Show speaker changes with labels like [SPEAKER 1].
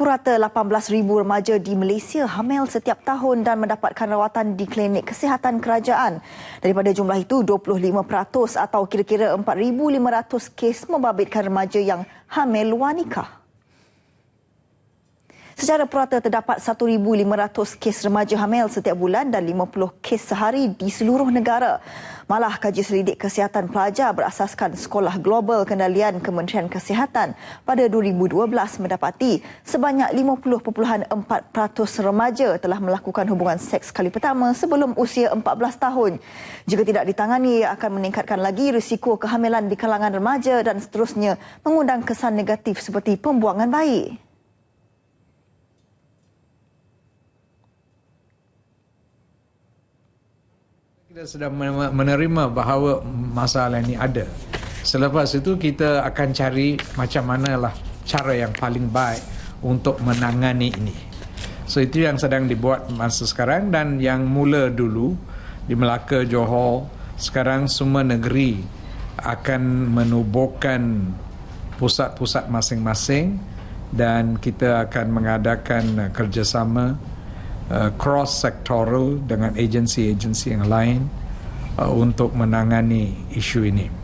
[SPEAKER 1] Purata 18,000 remaja di Malaysia hamil setiap tahun dan mendapatkan rawatan di klinik kesihatan kerajaan. Daripada jumlah itu, 25% atau kira-kira 4,500 kes membabitkan remaja yang hamil nikah. Secara purata terdapat 1,500 kes remaja hamil setiap bulan dan 50 kes sehari di seluruh negara. Malah kaji selidik kesihatan pelajar berasaskan Sekolah Global Kendalian Kementerian Kesihatan pada 2012 mendapati sebanyak 50.4% remaja telah melakukan hubungan seks kali pertama sebelum usia 14 tahun. Jika tidak ditangani, ia akan meningkatkan lagi risiko kehamilan di kalangan remaja dan seterusnya mengundang kesan negatif seperti pembuangan bayi.
[SPEAKER 2] Kita sudah menerima bahawa masalah ini ada. Selepas itu kita akan cari macam manalah cara yang paling baik untuk menangani ini. So itu yang sedang dibuat masa sekarang dan yang mula dulu di Melaka, Johor, sekarang semua negeri akan menubuhkan pusat-pusat masing-masing dan kita akan mengadakan kerjasama Uh, cross sectoral dengan agensi-agensi yang lain uh, untuk menangani isu ini.